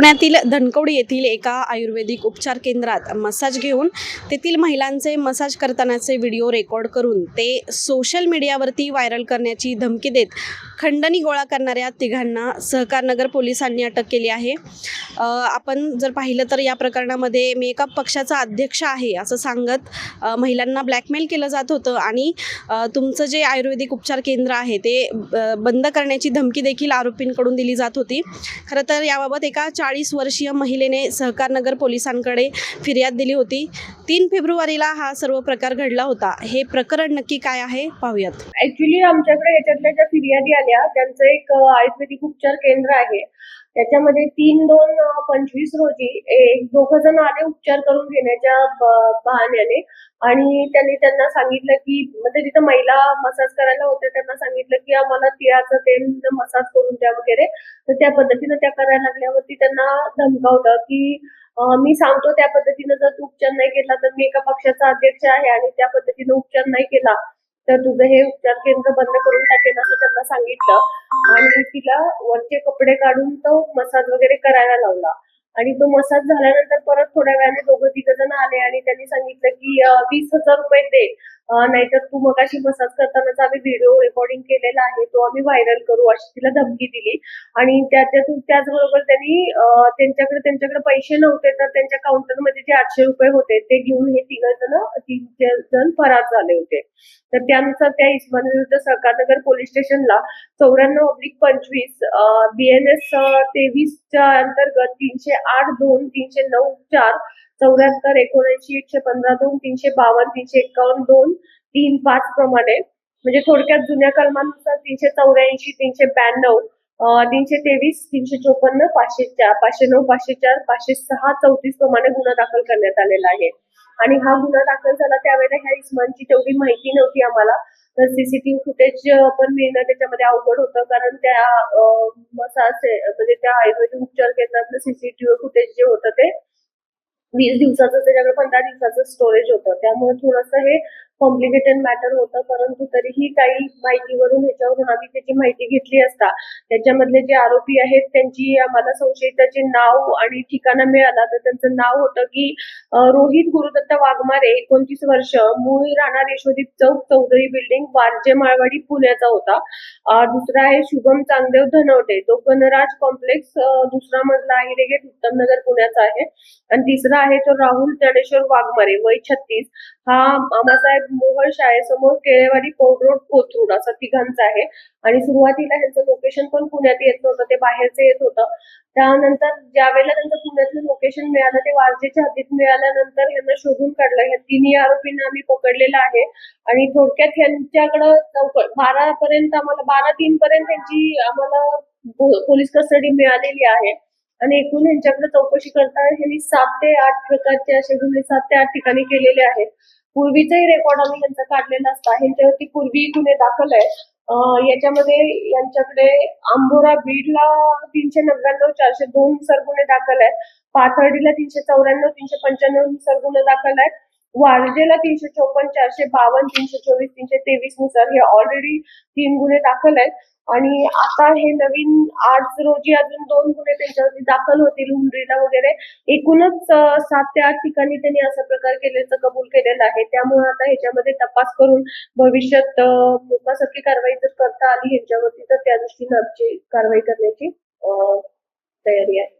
पुण्यातील धनकवडी येथील एका आयुर्वेदिक उपचार केंद्रात मसाज घेऊन तेथील महिलांचे मसाज करतानाचे व्हिडिओ रेकॉर्ड करून ते सोशल मीडियावरती व्हायरल करण्याची धमकी देत खंडणी गोळा करणाऱ्या तिघांना सहकारनगर पोलिसांनी अटक केली आहे. आपण जर पाहिलं तर या प्रकरणामध्ये मी एका पक्षाचा अध्यक्ष आहे असं सांगत महिलांना ब्लॅकमेल केलं जात होतं आणि तुमचं जे आयुर्वेदिक उपचार केंद्र आहे ते बंद करण्याची धमकी देखील आरोपींकडून दिली जात होती. खरं तर याबाबत एका चाळीस वर्षीय महिलेने सहकारनगर पोलिसांकडे फिर्याद दिली होती. तीन फेब्रुवारीला हा सर्व प्रकार घडला होता. हे प्रकरण नक्की काय आहे? पाहूयात. ऍक्च्युली आमच्याकडे याच्यातल्या ज्या फिर्यादी आल्या त्यांचं एक आयुर्वेदिक उपचार केंद्र आहे. त्याच्यामध्ये तीन दोन पंचवीस रोजी एक दोघ जण आले उपचार करून घेण्याच्या बहाण्याने. आणि त्यांनी त्यांना सांगितलं की म्हणजे तिथं महिला मसाज करायला होत्या त्यांना सांगितलं की आम्हाला तिळाचं तेल मसाज करून द्या वगैरे. तर त्या पद्धतीनं त्या करायला लागल्यावरती त्यांना धमकावलं की मी सांगतो त्या पद्धतीनं जर तू उपचार नाही केला तर मी एका पक्षाचा अध्यक्ष आहे आणि त्या पद्धतीनं उपचार नाही केला. तर तुझं हे उपचार केंद्र बंद करून टाकेन असं त्यांना सांगितलं. आणि तिला वरचे कपडे काढून तो मसाज वगैरे करायला लावला. आणि तो मसाज झाल्यानंतर परत थोड्या वेळाने दोघं तिघ जण आले आणि त्यांनी सांगितलं की वीस हजार रुपये दे. नाहीतर तू मगाशी मसाज करतानाच आम्ही व्हिडिओ रेकॉर्डिंग केलेला आहे तो आम्ही व्हायरल करू अशी तिला धमकी दिली. आणि त्याच्यातून त्याचबरोबर त्यांनी त्यांच्याकडे त्यांच्याकडे पैसे नव्हते तर त्यांच्या काउंटरमध्ये जे आठशे रुपये होते ते घेऊन हे तिघ जण तीन जण फरार झाले होते. तर त्यानुसार त्या इस्मानविरुद्ध सहकारनगर पोलीस स्टेशनला चौऱ्याण्णव अब्लिक पंचवीस बीएनएस तेवीसच्या अंतर्गत तीनशे आठ दोन तीनशे नऊ चार चौऱ्याहत्तर एकोणऐंशी एकशे पंधरा दोन तीनशे बावन्न तीनशे एकावन्न दोन तीन पाच प्रमाणे. म्हणजे थोडक्यात जुन्या कलमानुसार तीनशे चौऱ्याऐंशी तीनशे ब्याण्णव तीनशे तेवीस तीनशे चोपन्न पाचशे चार पाचशे नऊ पाचशे चार पाचशे सहा चौतीस प्रमाणे गुन्हा दाखल करण्यात आलेला आहे. आणि हा गुन्हा दाखल झाला त्यावेळेला ह्या इस्मानची तेवढी माहिती नव्हती आम्हाला. तर सीसीटीव्ही फुटेज पण मिळणं त्याच्यामध्ये अवघड होतं कारण त्या मसाज म्हणजे त्या आयुर्वेदिक उपचार केंद्रातलं सीसीटीव्ही फुटेज जे होतं ते वीस दिवसाचं त्याच्याकडे पंधरा दिवसाचं स्टोरेज होतं. त्यामुळे थोडंसं हे कॉम्प्लिकेटेड मॅटर होतं परंतु तरीही काही माहितीवरून ह्याच्यावरून आम्ही त्याची माहिती घेतली असता त्याच्यामधले जे आरोपी आहेत त्यांची आम्हाला संशयिताचे नाव आणि ठिकाणा मिळाला. तर त्यांचं नाव होतं की रोहित गुरुदत्त वाघमारे एकोणतीस वर्ष मूळ राहणार यशोदीप चौक चौधरी बिल्डिंग वारजे माळवाडी पुण्याचा होता. दुसरा आहे शुभम चांगदेव धनवटे. तो गणराज कॉम्प्लेक्स दुसरा मजला आहे गेट उत्तम नगर पुण्याचा आहे. आणि तिसरा आहे तो राहुल ज्ञानेश्वर वाघमारे वय छत्तीस. हा मामासाहेब मोहळ शाळेसमोर केळेवाडी पौड रोड कोथरूड असा तिघांचा आहे. आणि सुरुवातीला ह्यांचं लोकेशन पण पुण्यात येत नव्हतं ते बाहेरचं येत होतं. त्यानंतर ज्या वेळेला त्यांचं पुण्यातलं लोकेशन मिळालं ते वारजेच्या हद्दीत मिळाल्यानंतर यांना शोधून काढलं. ह्या तिन्ही आरोपींना आम्ही पकडलेलं आहे. आणि थोडक्यात यांच्याकडं बारा पर्यंत आम्हाला बारा तीन पर्यंत त्यांची आम्हाला पोलीस कस्टडी मिळालेली आहे. आणि एकूण यांच्याकडे चौकशी करताना यांनी सात ते आठ प्रकारचे असे गुन्हे सात ते आठ ठिकाणी केलेले आहेत. पूर्वीचाही रेकॉर्ड आम्ही यांचा काढलेला असता. ह्यांच्यावरती पूर्वी गुन्हे दाखल आहेत. याच्यामध्ये यांच्याकडे आंबोरा बीडला तीनशे नव्याण्णव चारशे दोन नुसार गुन्हे दाखल आहेत. पाथर्डीला तीनशे चौऱ्याण्णव तीनशे पंच्याण्णवनुसार गुन्हे दाखल आहेत. वारजेला तीनशे चोपन्न चारशे बावन्न तीनशे चोवीस तीनशे तेवीसनुसार हे ऑलरेडी तीन गुन्हे दाखल आहेत. आणि आता हे नवीन आज रोजी अजून दोन गुन्हे त्यांच्यावरती दाखल होतील हुंडरीला वगैरे. एकूणच सात ते आठ ठिकाणी त्यांनी असा प्रकार केल्याचं कबूल केलेलं आहे. त्यामुळे आता ह्याच्यामध्ये तपास करून भविष्यात अं, मोकासारखी कारवाई जर करता आली ह्याच्यावरती तर त्या दृष्टीनं आमची कारवाई करण्याची तयारी आहे.